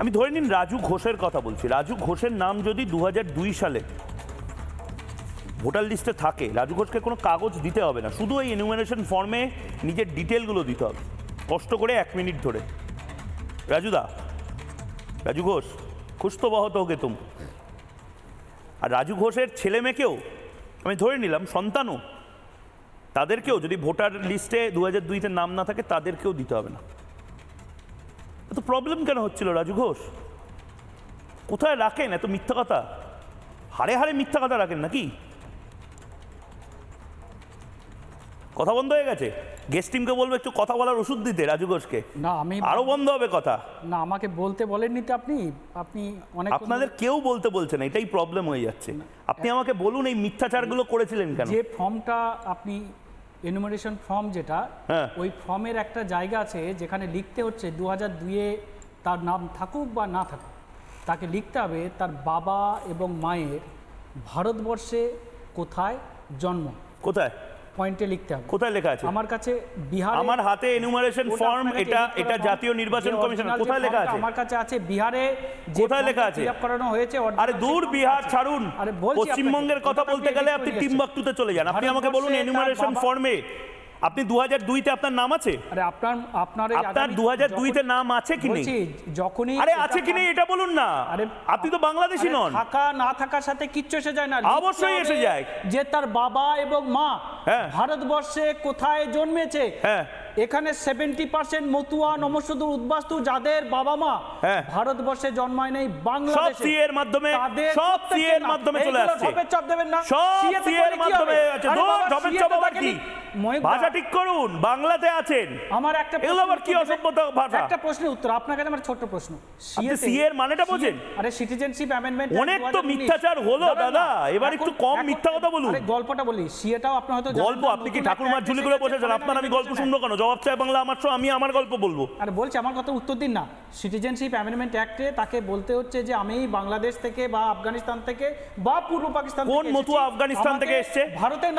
আমি ধরে নিন রাজু ঘোষের কথা বলছি। রাজু ঘোষের নাম যদি দু হাজার দুই সালে ভোটার লিস্টে থাকে, রাজু ঘোষকে কোনো কাগজ দিতে হবে না। শুধু এই এনুমিনেশন ফর্মে নিজের ডিটেলগুলো দিতে হবে। কষ্ট করে এক মিনিট ধরে। রাজুদা রাজু ঘোষ খুশ তো বহুত হোকে তুম। আর রাজু ঘোষের ছেলে মেয়েকেও আমি ধরে নিলাম, সন্তানও। তাদেরকেও যদি ভোটার লিস্টে দু হাজার দুইতে নাম না থাকে, তাদেরকেও দিতে হবে না। এত প্রবলেম কেন হচ্ছিল রাজু ঘোষ? কোথায় রাখেন এত মিথ্যা কথা? হারে হারে মিথ্যা কথা রাখেন নাকি? কথা বন্ধ হয়ে গেছে। গেস্ট টিমকে বলব একটু কথা বলার ওষুধ দিতে রাজু ঘোষকে। না আমি আরও বন্ধ হবে কথা। না আমাকে বলতে বলেননি তো আপনি। আপনি অনেক আপনাদের কেউ বলতে বলছে না এটাই প্রবলেম হয়ে যাচ্ছে। আপনি আমাকে বলুন এই মিথ্যাচারগুলো করেছিলেন কেন? যে ফর্মটা আপনি এনুমারেশন ফর্ম যেটা হ্যাঁ। ওই ফর্মের একটা জায়গা আছে যেখানে লিখতে হচ্ছে দু হাজার দুইয়ে তার নাম থাকুক বা না থাকুক। তাকে লিখতে হবে তার বাবা এবং মায়ের ভারতবর্ষে কোথায় জন্ম? কোথায়? পয়েন্টে লিখতে হবে। কোথায় লেখা আছে? আমার কাছে বিহার আমার হাতে এনুমারেশন ফর্ম এটা এটা জাতীয় নির্বাচন কমিশন কোথায় লেখা আছে? আমার কাছে আছে বিহারে যে কোথায় লেখা আছে? ফিলআপ করানো হয়েছে আরে দূর বিহার ছাড়ুন। পশ্চিমবঙ্গের কথা বলতে গেলে আপনি টিমবাক্তুতে টিম্বাকটুতে চলে যান। আপনি আমাকে বলুন এনুমারেশন ফর্মে আপনি দু হাজার দুইতে আপনার নাম আছে? আরে আপনার আপনার আপনার দু হাজার দুইতে নাম আছে কি নেই? যখনই আরে আছে কি নেই এটা বলুন না। আরে আপনি তো বাংলাদেশি নন। থাকা না থাকার সাথে কিচ্ছু এসে যায় না। অবশ্যই এসে যায়। যে তার বাবা এবং মা হ্যাঁ। ভারতবর্ষে কোথায় জন্মেছে? হ্যাঁ। এখানে সেভেন্টি পার্সেন্ট মতুয়া নমস্বদূর উদ্বাস্তু যাদের বাবা মা হ্যাঁ। ভারতবর্ষে জন্মায় নেই বাংলাদেশে। এর মাধ্যমে সব এর মাধ্যমে চলে আসছে। চাপ দেবেন না। সব এর মাধ্যমে চাপ আবার কি? ভাষা ঠিক করুন বাংলাতে আছেন। আমার একটা এগুলো আবার কি অসভ্যতা ভাষা? একটা প্রশ্নের উত্তর আপনার কাছে আমার ছোট্ট প্রশ্ন। তে- এর মানেটা বোঝেন? আরে সিটিজেনশিপ অ্যামেন্ডমেন্ট অনেক তো মিথ্যাচার হলো দাদা, এবার একটু কম মিথ্যা কথা বলুন। আরে গল্পটা বলি। সিএটাও আপনি হয়তো গল্প আপনি কি ঠাকুর মার ঝুলি করে বসেছেন আপনার আমি গল্প শুনব কেন? জবাব চাই বাংলা আমার শো আমি আমার গল্প বলব। আরে বলছি আমার কথা উত্তর দিন না। সিটিজেনশিপ অ্যামেন্ডমেন্ট অ্যাক্টে তাকে বলতে হচ্ছে যে আমি বাংলাদেশ থেকে বা আফগানিস্তান থেকে বা পূর্ব পাকিস্তান কোন থেকে মতুয়া আফগানিস্তান থেকে এসছে? ভারতের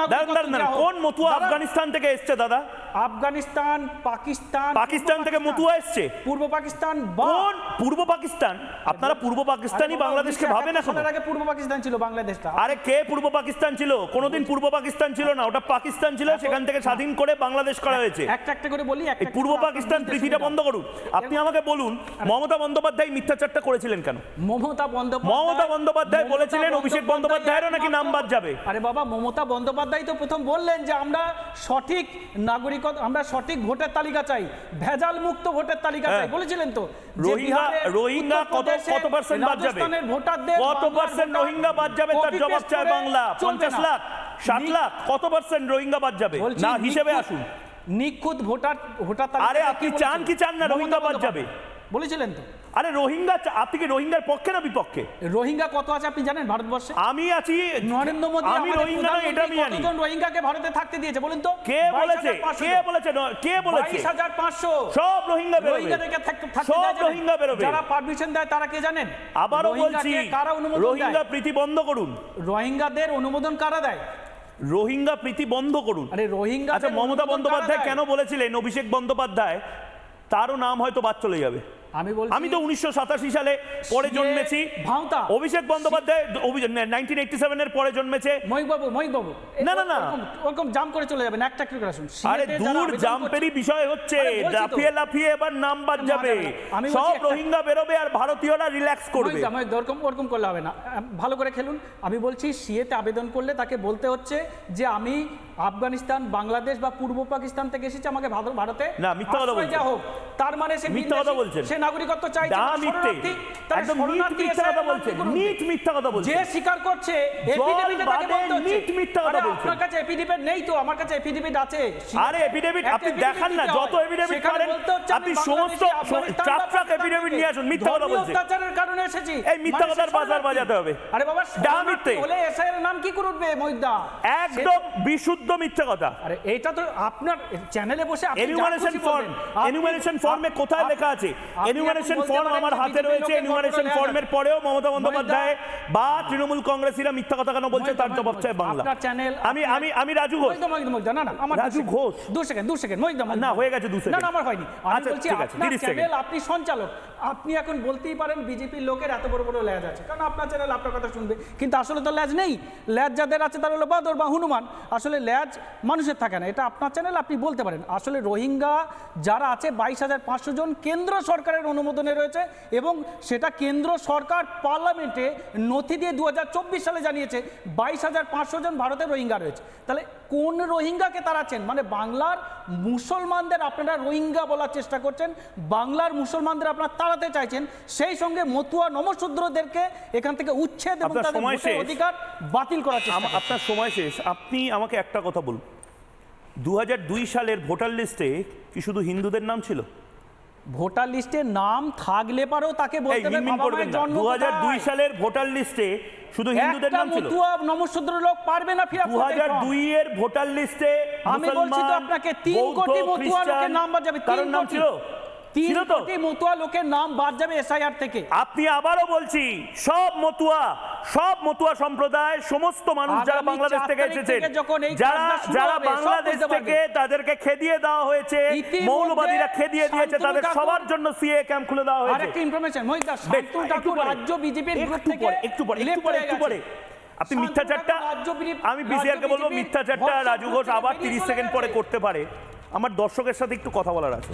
হোক। কোন মতুয়া দাঁড়ান, আফগানিস্তান থেকে এসছে দাদা। আফগানিস্তান পাকিস্তান পাকিস্তান থেকে মতুয়া এসছে। পূর্ব পাকিস্তান কোন? পূর্ব পাকিস্তান। আপনারা পূর্ব পাকিস্তানি আরে বাবা, বাংলাদেশকে 1971 ভাবেন এখন। আগে পূর্ব পাকিস্তান ছিল বাংলাদেশটা। আরে কে পূর্ব পাকিস্তান ছিল? কোনোদিন পূর্ব পাকিস্তান ছিল না ওটা পাকিস্তান ছিল সেখান থেকে স্বাধীন করে বাংলাদেশ করা হয়েছে। একটা একটা করে বলি একটা এই পূর্ব পাকিস্তান পৃথিবীটা বন্ধ করুন। আপনি আমাকে বলুন মমতা বন্দ্যোপাধ্যায় মিথ্যাচারটা করেছিলেন কেন? মমতা বন্দ্যোপাধ্যায় মমতা বন্দ্যোপাধ্যায় বলেছিলেন অভিষেক বন্দ্যোপাধ্যায়েরও নাকি নাম বাদ যাবে। আরে বাবা মমতা বন্দ্যোপাধ্যায় তো প্রথম বললেন যে আমরা সঠিক নাগরিকত্ব আমরা সঠিক ভোটার তালিকা চাই ভেজাল মুক্ত ভোটার তালিকা চাই হ্যাঁ। বলেছিলেন তো? রোহিঙ্গা রোহিঙ্গা কত কত পার্সেন্ট বাদ যাবে? ভোটারদের কত পার্সেন্ট রোহিঙ্গা বাদ যাবে? তার জবাব চায় বাংলা। চলবে পঞ্চাশ না। লাখ 7 লাখ কত পার্সেন্ট রোহিঙ্গা বাদ যাবে? না হিসেবে আসুন। নিখুঁত ভোটার ভোটার তালিকা আরে আপনি চান কি চান না রোহিঙ্গা বাদ যাবে? বলেছিলেন তো। আরে রোহিঙ্গা আপনি কি রোহিঙ্গার পক্ষে না বিপক্ষে? রোহিঙ্গা কত আছে আপনি জানেন ভারতবর্ষে? আমি আছি নরেন্দ্র মোদী আমি রোহিঙ্গা নয় এটা আমি জানি। রোহিঙ্গাকে ভারতে থাকতে দিয়েছে বলুন তো? কে বলেছে? কে বলেছে? কে বলেছে? বাইশ হাজার পাঁচশো। সব রোহিঙ্গা বেরোবে। রোহিঙ্গাদেরকে থাক- থাকতে সব রোহিঙ্গা বেরোবে। যারা পারমিশন দেয় তারা কে জানেন? আবারও বলছি কারা অনুমোদন রোহিঙ্গা প্রীতি বন্ধ করুন। রোহিঙ্গাদের অনুমোদন কারা দেয়? রোহিঙ্গা প্রীতি বন্ধ করুন। আরে রোহিঙ্গা আচ্ছা মমতা বন্দ্যোপাধ্যায় কেন বলেছিলেন? অভিষেক বন্দ্যোপাধ্যায় তারও নাম হয়তো বাদ চলে যাবে। আমি বলছি আমি তো উনিশশো সাতাশি সালে পরে জন্মেছি ভাঁওতা। অভিষেক বন্দ্যোপাধ্যায় নাইনটিন এইটটি সেভেনের পরে জন্মেছে মহিক বাবু মহিক বাবু না, না, না। ওরকম- ওরকম জাম করে চলে যাবেন একটা করে আসুন আরে দূর জাম্পেরই বিষয় হচ্ছে বলছি। লাফিয়ে লাফিয়ে এবার নাম বাদ যাবে সব রোহিঙ্গা বেরোবে আর ভারতীয়রা রিল্যাক্স করবে ওরকম ওরকম করলে হবে না ভালো করে খেলুন আমি বলছি সিএতে আবেদন করলে তাকে বলতে হচ্ছে যে আমি আফগানিস্তান বাংলাদেশ বা পূর্ব পাকিস্তান থেকে এসেছি আমাকে ভারত- ভারতে না, মিথ্যা কথা। হোক তার মানে সে মিথ্যা কথা বলছেন। সে নাগরিকত্ব চাইছে মিথ্যে। একদম নিট মিথ্যা কথা নাম বলছেন কি করবে? নিট মিথ্যা কথা বলছেন। যে স্বীকার করছে এফিডেভিটে তাকে বলতে হচ্ছে। নিট মিথ্যা কথা আরে আপনার কাছে এফিডেভিট নেই তো আমার কাছে এফিডেভিট আছে। আরে এফিডেভিট আপনি দেখান না যত। পারেন বলতে হচ্ছে আমি আপনি সমস্ত ট্রাক ট্রাক পাকিস্তান নিয়ে আসুন মিথ্যা কথা ধর্মীয় অত্যাচারের কারণে এসেছি। এই মিথ্যা কথার বাজার বাজাতে হবে। আরে বাবা ডা মিথ্যে। হলে এসআইয়ের নাম কি করে উঠবে মহিদা? একদম বিশুদ্ধ মিথ্যা কথা। আরে এইটা তো আপনার চ্যানেলে বসে আপনি ফর্ম বলবেন। ফর্মে কোথায় লেখা আছে? বলতে ফর্ম আমার হাতে রয়েছে। এনিউমারেশন ফর্মের পরেও মমতা বন্দ্যোপাধ্যায় বা তৃণমূল কংগ্রেসীরা মিথ্যা কথা কেন বলছে? তার জবাব চাই বাংলা। চ্যানেল আমি আমি আমি রাজু ঘোষ। না না আমার রাজু ঘোষ। দু সেকেন্ড দু সেকেন্ড। না, হয়ে গেছে দু সেকেন্ড। না আমার হয়নি। আমি আচ্ছা, বলছি ঠিক আছে, আপনার চ্যানেল। আপনি সঞ্চালক। আপনি এখন বলতেই পারেন বিজেপির লোকের এত বড় বড় ল্যাজ আছে। কারণ আপনার চ্যানেল আপনার কথা শুনবে। কিন্তু আসলে তো ল্যাজ নেই। ল্যাজ যাদের আছে তারা হলো বাদর বা হনুমান। আসলে ল্যাজ মানুষের থাকে না। এটা আপনার চ্যানেল আপনি বলতে পারেন। আসলে রোহিঙ্গা যারা আছে বাইশ হাজার পাঁচশো জন কেন্দ্র সরকারের অনুমোদনে রয়েছে এবং সেটা কেন্দ্র সরকার পার্লামেন্টে নথি দিয়ে দু সালে জানিয়েছে বাইশ হাজার পাঁচশো জন ভারতে রোহিঙ্গা রয়েছে। তাহলে কোন রোহিঙ্গাকে তাড়াচ্ছেন মানে বাংলার মুসলমানদের আপনারা রোহিঙ্গা বলার চেষ্টা করছেন বাংলার মুসলমানদের আপনারা তাড়াতে চাইছেন সেই সঙ্গে মতুয়া নমশূদ্রদেরকে এখান থেকে উচ্ছেদ এবং তাদের অধিকার বাতিল করার চেষ্টা আপনার সময় শেষ। আপনি আমাকে একটা কথা বলুন। দু হাজার দুই সালের ভোটার লিস্টে কি শুধু হিন্দুদের নাম ছিল? ভোটার লিস্টে নাম থাকলে পারেও তাকে বলতে হবে বাবা মায়ের জন্ম দু কোথায়? সালের ভোটার লিস্টে শুধু হিন্দুদের নাম ছিল। মতুয়া নমশূদ্র লোক পারবে না ফিরা দু হাজার দুই এর ভোটার লিস্টে আমি বলছি তো আপনাকে তিন কোটি মতুয়া লোকের নাম বাদ যাবে নাম কোটি। ছিল? তিন কোটি মতুয়া লোকের নাম বাদ যাবে এসআইআর থেকে। আপনি আবারও বলছি সব মতুয়া সব মতুয়া সম্প্রদায় সমস্ত মানুষ যারা বাংলাদেশ থেকে এসেছেন যারা যারা বাংলাদেশ থেকে তাদেরকে খেদিয়ে দেওয়া হয়েছে মৌলবাদীরা খেদিয়ে দিয়েছে তাদের সবার জন্য সিএ ক্যাম্প খুলে দেওয়া হয়েছে। একটা ইনফরমেশন মহিদা বেশ, ঠাকুর রাজ্য বিজেপির গ্রুপ একটু থেকে পরে, একটু পরে, একটু পরে, একটু পরে। আপনি আমি বিসিআরকে বলব বিজেপির মিথ্যা চারটা রাজু ঘোষ আবার বেরিয়ে তিরিশ চলে সেকেন্ড পরে করতে পারে। আমার দর্শকের সাথে একটু কথা বলার আছে।